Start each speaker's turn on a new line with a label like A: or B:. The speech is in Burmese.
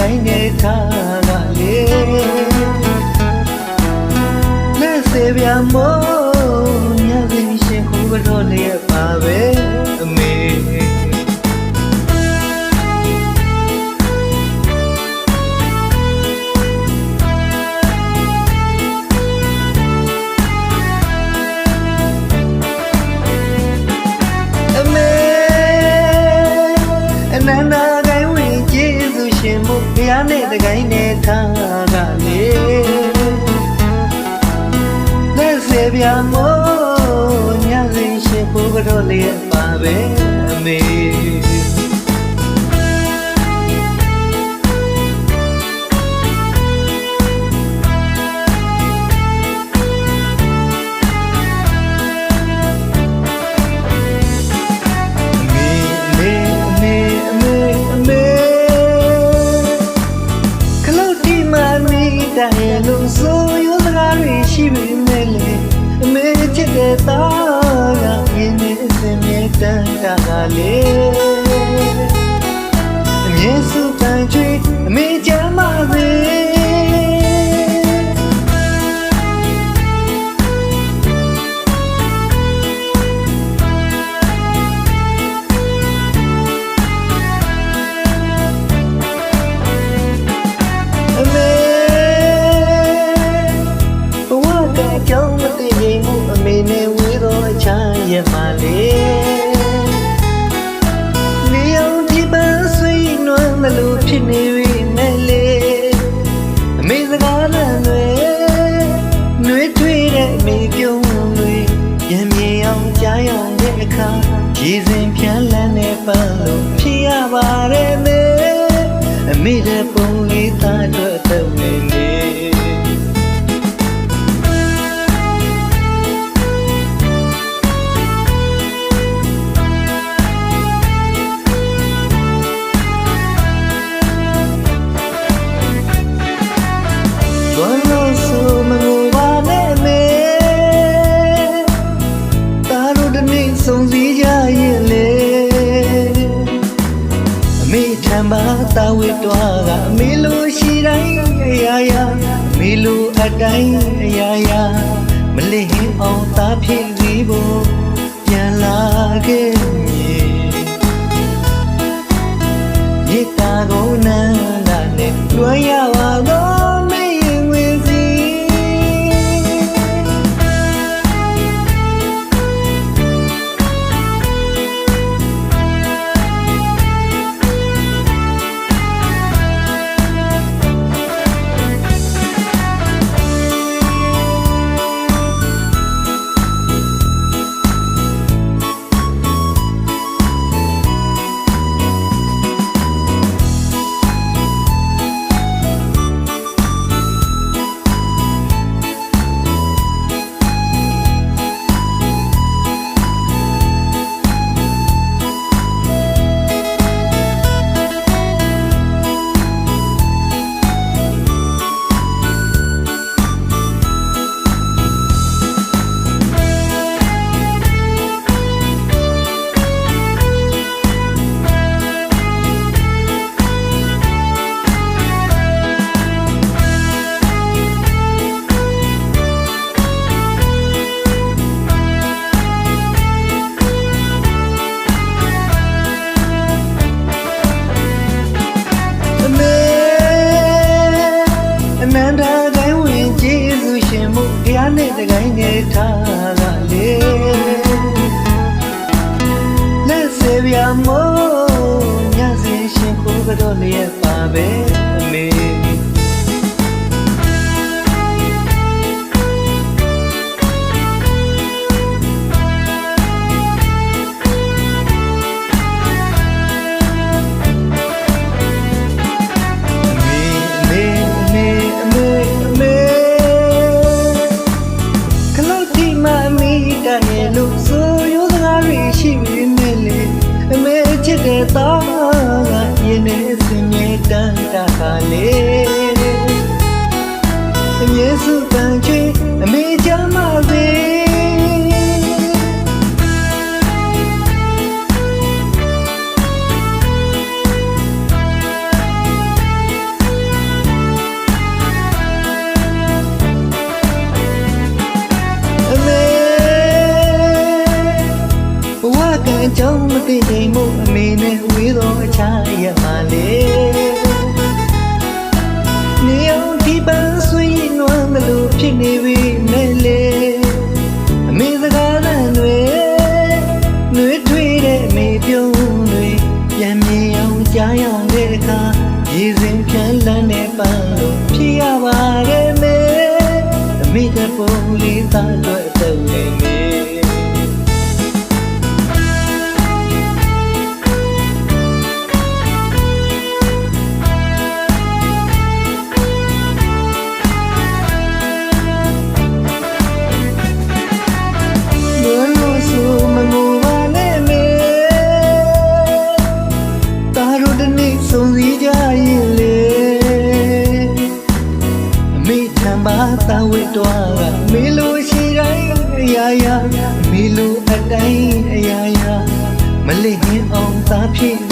A: တ နဲ့တကိုင်းနဲ့ထားကလေလက်စေပြမောညစိရှင်ဘုကတော့လျက်ပါပဲအမေ သားကငင်းနေအစင်မြဲတမ်းတာကလေအမြဲစုပန်ချွေအမေချမ်းပါစေအမေဘဝကအကြောင်းမသိ မေပြုံးတွေပြန်မြင်အောင်ကြားရတဲ့အခါရည်စင်ဖြန်းလန်းတဲ့ပန်းလို့ဖြစ်ရပါတယ်မေအမိတဲ့ပုံလေးသားတော့တဲ့ဝင်နေ မေထံပါတာဝစ်တော်ကအမေလိုရှိတိုင်းအရာရာအမေလိုအတိုင်းအရာရာမလစ်ဟင်းအောင်သားဖြစ်ပြီးဖို့ပြန်လာခဲ့မည်မြေတာကိုနန်းလာနဲ့လွှမ်းရပါတော့ တကိုင်းနဲ့ထားကလေလက်စေပြမောညစီရှင်ခုကတော့လျက်ပါပဲအမေ ကြောင်းမသိချိန်မို့အမေနဲ့ဝေးတော့အခြားရမှလေနေအောင်ဒီပန်းဆွေးနွမ်းမလို့ဖြစ်နေပြီမဲ့လေအမေစကားသံတွေနှွေးထွေးတဲ့အမေပြုံးတွေပြန်မြင်အောင်ကြားရတဲ့အခါရေစင်ဖြန်းလန်းတဲ့ပန်းလို့ဖြစ်ရပါတယ်မေအမေကပုံလေးသားတော့တော့နေမေ အော